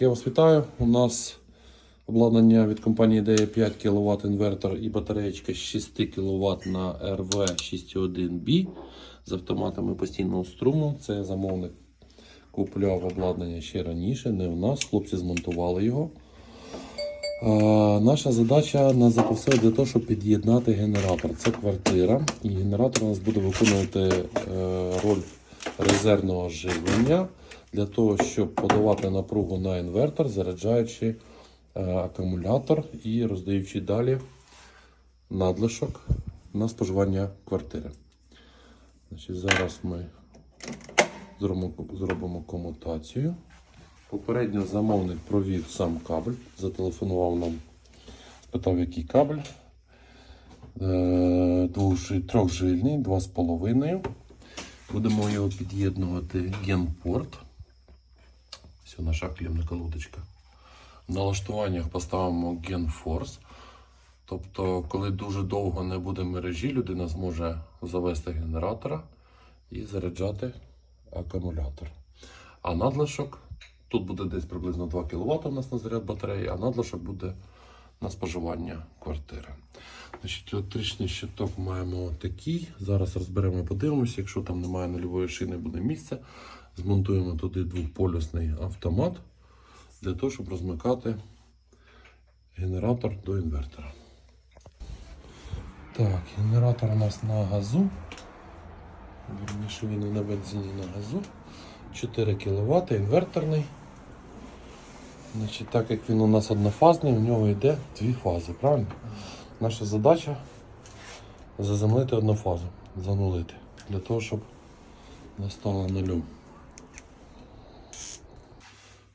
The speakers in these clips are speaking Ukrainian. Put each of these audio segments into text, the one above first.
Я вас вітаю. У нас обладнання від компанії DE 5 кВт інвертор і батареєчка 6 кВт на RV61B з автоматами постійного струму. Це замовник купляв обладнання ще раніше, не у нас. Хлопці змонтували його. А, наша задача нас запросили для того, щоб під'єднати генератор. Це квартира, і генератор у нас буде виконувати е, роль резервного живлення для того, щоб подавати напругу на інвертор, заряджаючи е, акумулятор і роздаючи далі надлишок на споживання квартири. Значить, зараз ми зробимо, комутацію. Попередньо замовник провів сам кабель, зателефонував нам, спитав, який кабель. Е, Трьохжильний, 2,5. Будемо його під'єднувати генпорт. Все, наша клемна колодочка. В налаштуваннях поставимо GenForce. Тобто, коли дуже довго не буде мережі, людина зможе завести генератора і заряджати акумулятор. А надлишок тут буде десь приблизно 2 кВт у нас на заряд батареї, а надлишок буде на споживання квартири. Значить, електричний щиток маємо такий. Зараз розберемо і подивимося. Якщо там немає нульової шини, буде місце. Змонтуємо туди двохполюсний автомат для того, щоб розмикати генератор до інвертора. Так, генератор у нас на газу. Вірніше він і на бензині на газу. 4 кВт, інверторний. Значить, так як він у нас однофазний, у нього йде дві фази, правильно? Наша задача заземлити одну фазу, занулити, для того, щоб вона стала нулем.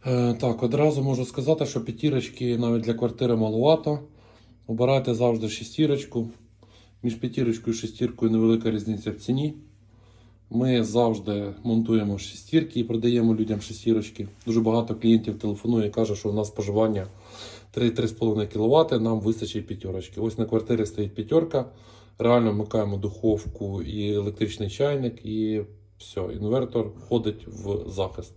Е, так, одразу можу сказати, що п'ятірочки навіть для квартири маловато. Обирайте завжди шестірочку. Між п'ятірочкою і шестіркою невелика різниця в ціні. Ми завжди монтуємо шестірки і продаємо людям шестірочки. Дуже багато клієнтів телефонує і каже, що у нас споживання 3-3,5 кВт, нам вистачить п'ятерочки. Ось на квартирі стоїть п'ятерка. Реально вмикаємо духовку і електричний чайник, і все, інвертор входить в захист.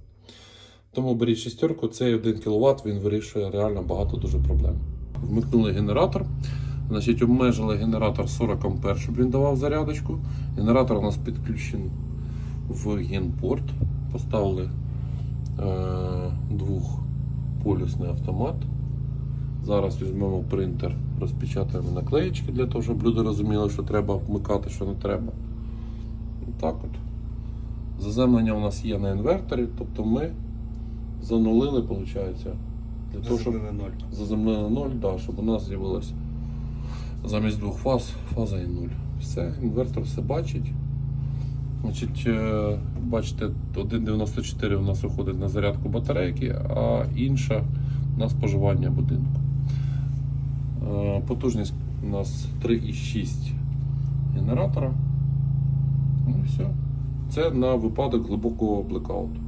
Тому беріть шестерку, цей 1 кВт він вирішує реально багато дуже проблем. Вмикнули генератор. Значить, обмежили генератор 40 А, щоб він давав зарядочку. Генератор у нас підключений в генпорт. Поставили е, двохполюсний автомат. Зараз візьмемо принтер, розпечатаємо наклеїчки для того, щоб люди розуміли, що треба вмикати, що не треба. Так от. Заземлення у нас є на інверторі, тобто ми занулили, виходить, для того, щоб Заземлили ноль. 0, да, щоб у нас з'явилося замість двох фаз фаза і 0. Все, інвертор все бачить. Значить, е, бачите, 1,94 у нас виходить на зарядку батарейки, а інша на споживання будинку. Е, Потужність у нас 3,6 генератора. Ну і все. Це на випадок глибокого блекауту.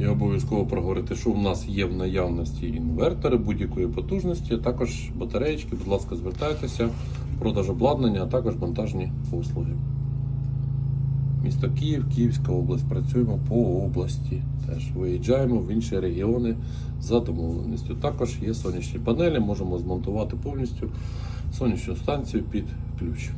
І обов'язково проговорити, що у нас є в наявності інвертори будь-якої потужності, також батареєчки. Будь ласка, звертайтеся, продаж обладнання, а також монтажні послуги. Місто Київ, Київська область. Працюємо по області. Теж виїжджаємо в інші регіони за домовленістю. Також є сонячні панелі, можемо змонтувати повністю сонячну станцію під ключ.